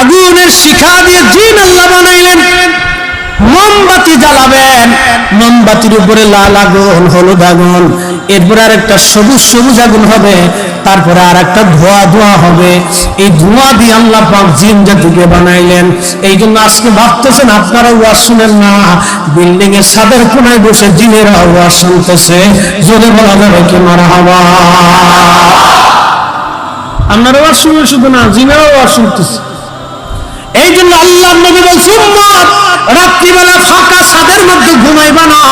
আগুনের শিখা দিয়ে জিন আল্লাহ বানাইলেন। মোমবাতি জ্বালাবেন। মোমবাতির উপরে লাল আগুন, হলুদ আগুন, এরপরে আর একটা সবুজ সবুজ আগুন হবে, তারপরে আর একটা ধোয়া ধোয়া হবে। এই ধোঁয়া দিয়ে আল্লাহ পাক জিন জাতিকে বানাইলেন। এই জন্য আজকে ভাবতেছেন, আপনারা ওয়াজ শুনেন না। বিল্ডিং এর ছাদের কোনায় বসে জিনেরা ওয়াজ শুনতেছে। জোরে বলা যাবে কি মারা হওয়া আপনারা ওয়াজ শুনে শুধু না, জিনেরাও ওয়াজ শুনতেছে। জন্য আল্লাহ নবী রাত্রিবেলা ফাঁকা ছাদের মধ্যে ঘুমাইবা না।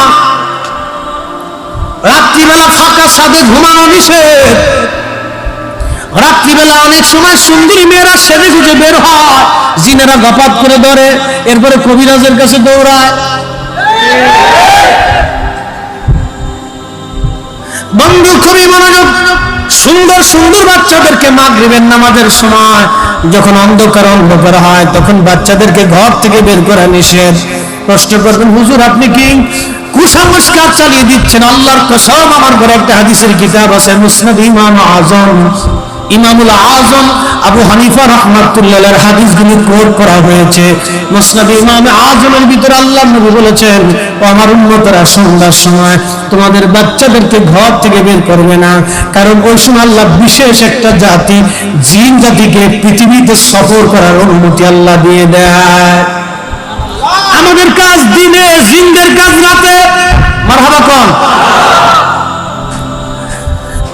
রাত্রিবেলা ফাঁকা ছাদে ঘুমানো নিষেধ। রাত্রিবেলা অনেক সময় সুন্দরী মেয়েরা সেজে গুজে বের হয়, জিনেরা গপাত করে ধরে, এরপরে কবিরাজের কাছে দৌড়ায়। বন্ধু, খুবই মনোযোগ সুন্দর সুন্দর বাচ্চাদেরকে মাগরিবের নামাজের সময় যখন অন্ধকার অন্ধকার হয়, তখন বাচ্চাদেরকে ঘর থেকে বের করা নিষেধ। প্রশ্ন করবেন, হুজুর, আপনি কি কুসংস্কার চালিয়ে দিচ্ছেন? আল্লাহর কসম, আমার ঘরে একটা হাদিসের কিতাব আছে, মুসনাদ ইমাম আজম। ইমামুল আজম আবু হানিফা রহমাতুল্লাহ হাদিসগুলি কোট করা হয়েছে। মুসনাদ ইমাম আজমের ভিতরে আল্লাহ নবী বলেছেন আমার উন্নতরা সন্ধ্যার সময় তোমাদের বাচ্চাদেরকে ঘর থেকে বের করবে না। কারণ ওই সময় আল্লাহ বিশেষ একটা জাতি, জিন জাতিকে পৃথিবীতে সফর করার অনুমতি আল্লাহ দিয়ে দেয়। আমাদের কাজ দিনে, জিনদের কাজ রাতে। মারহাবা কন।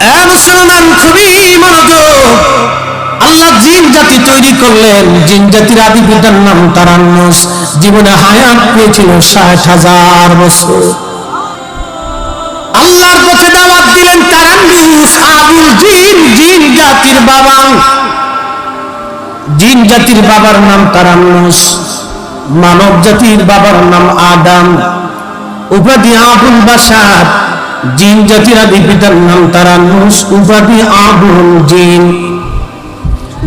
মুসলমান, খুবই মনোযোগ। আল্লাহ জিন জাতি তৈরি করলেন। জিন জাতির আদি পিতার নাম তারান্নস। জীবনে হায়াত পেয়েছিল ষাট হাজার বছর। আল্লাহর পথে দাওয়াত দিলেন জিন জিন জাতির বাবা। জিন জাতির বাবার নাম তারান্নুস। মানব জাতির বাবার নাম আদাম। উপাধি আবুল বাসার জিন জাতির আদি পিতার নাম তারান্নুস উপাধি আবুল জিন।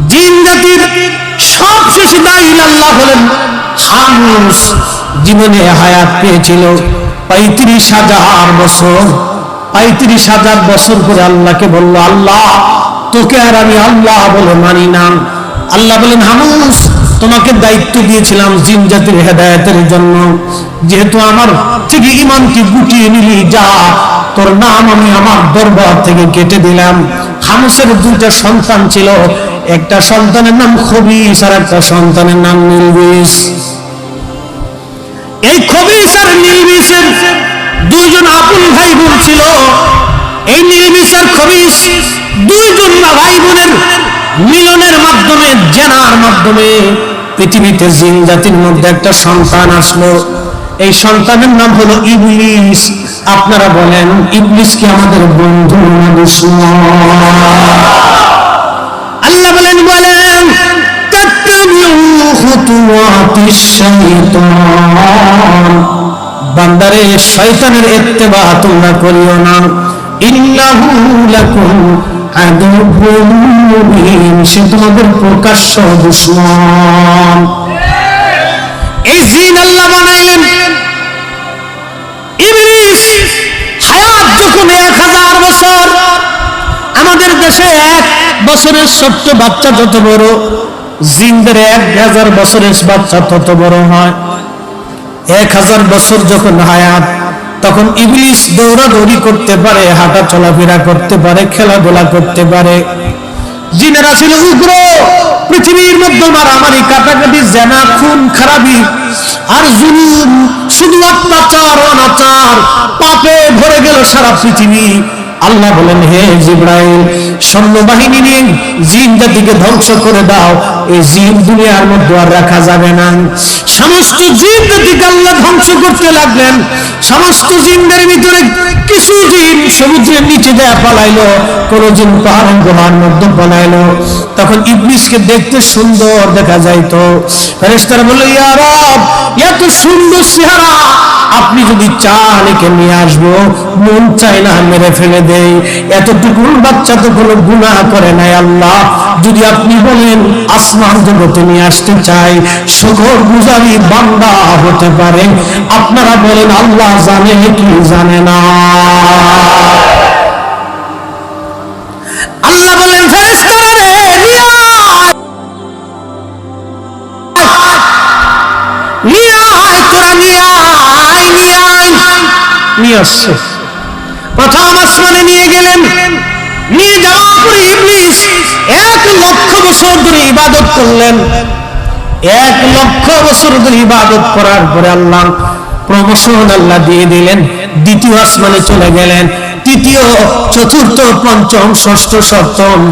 জিন জাতির সবশেষে দাইল আল্লাহ হলেন খানুস জীবনে হায়াত পেয়েছিল। পঁয়ত্রিশ হাজার বছর, পঁয়ত্রিশ হাজার বছর করে আল্লাহকে বলল, আল্লাহ, তোকে আর আমি আল্লাহ বলে মানি না। আল্লাহ বলেন, হামুস, তোমাকে দায়িত্ব দিয়েছিলাম জিন জাতির হেদায়তের জন্য। যেহেতু আমার থেকে ইমানকে গুটিয়ে নিলি, যা তোর নাম আমি আমার দরবার থেকে কেটে দিলাম। হামুসের দুইটা সন্তান ছিল, একটা সন্তানের নাম খবিস আর একটা সন্তানের নাম নীলবিষ এই খবিস আর নীলবিষের দুইজন আপন ভাই বোন ছিল। এই নীলবিষ আর খবিস দুইজন ভাই বোনের মিলনের মাধ্যমে, জেনার মাধ্যমে পৃথিবীতে জিন জাতির মধ্যে একটা সন্তান আসলো। এই সন্তানের নাম হলো ইবলিস। আপনারা বলেন, ইবলিস কি আমাদের বন্ধু না দুশ্মন? আল্লাহ বলেন বলেন, বান্দারে, শয়তানের তোমরা করিও না। লাকুম সে তোমাদের প্রকাশ্য দুশমন। এই জিন আল্লাহ আমাদের দেশে এক বছরের ছোট্ট বাচ্চা যত বড়, জিন্দের এক হাজার বছরের বাচ্চা তত বড় হয়। এক হাজার বছর যখন হায়াত তখন ইবলিস দৌড়াদৌড়ি করতে পারে হাঁটা চলাফেরা করতে পারে, খেলাধুলা করতে পারে। জিনেরা ছিল উগ্র, পৃথিবীর মধ্যে মারামারি কাটাকাটি জেনা, খুন, খারাপি আর জুলুম শুধু অত্যাচার অনাচার পাপে ভরে গেল সারা পৃথিবী। আল্লাহ বলেন হে জিব্রাইল সৈন্যবাহিনী নিয়ে জিন জাতিকে ধ্বংস করে দাও। এই জিন দুনিয়ার মধ্যে আর রাখা যাবে না। সমস্ত জিন জাতিকে আল্লাহ ধ্বংস করতে লাগলেন, সমস্ত ভিতরে কিছু সমুদ্রের নিচে দেয়া পালাইলো জিন পাহাড় গুহার মধ্যে পালাইলো। তখন দেখতে সুন্দর দেখা বলল, ইয়া রব, এত সুন্দর চেহারা, আপনি যদি চান একে নিয়ে আসব, মন চাই না মেরে ফেলে দেই। এতটুকু বাচ্চা তো কোনো গুনাহ করে নাই আল্লাহ। যদি আপনি বলেন আসমান জগতে নিয়ে আসতে চাই। শুকর গুজারি বান্দা হতে পারে। আপনারা বলেন, আল্লাহ জানে, কি জানে না? আল্লাহ বলেন নিয়ে আসছে। প্রথম আসমানে নিয়ে গেলেন। নিয়ে যাওয়ার পরে ইবলিস এক লক্ষ বছর ধরে ইবাদত করলেন। এক লক্ষ বছর ধরে ইবাদত করার পরে আল্লাহ প্রমোশন আল্লাহ দিয়ে দিলেন। দ্বিতীয় আসমানে চলে গেলেন। তৃতীয়, চতুর্থ, পঞ্চম, ষষ্ঠ, সপ্তম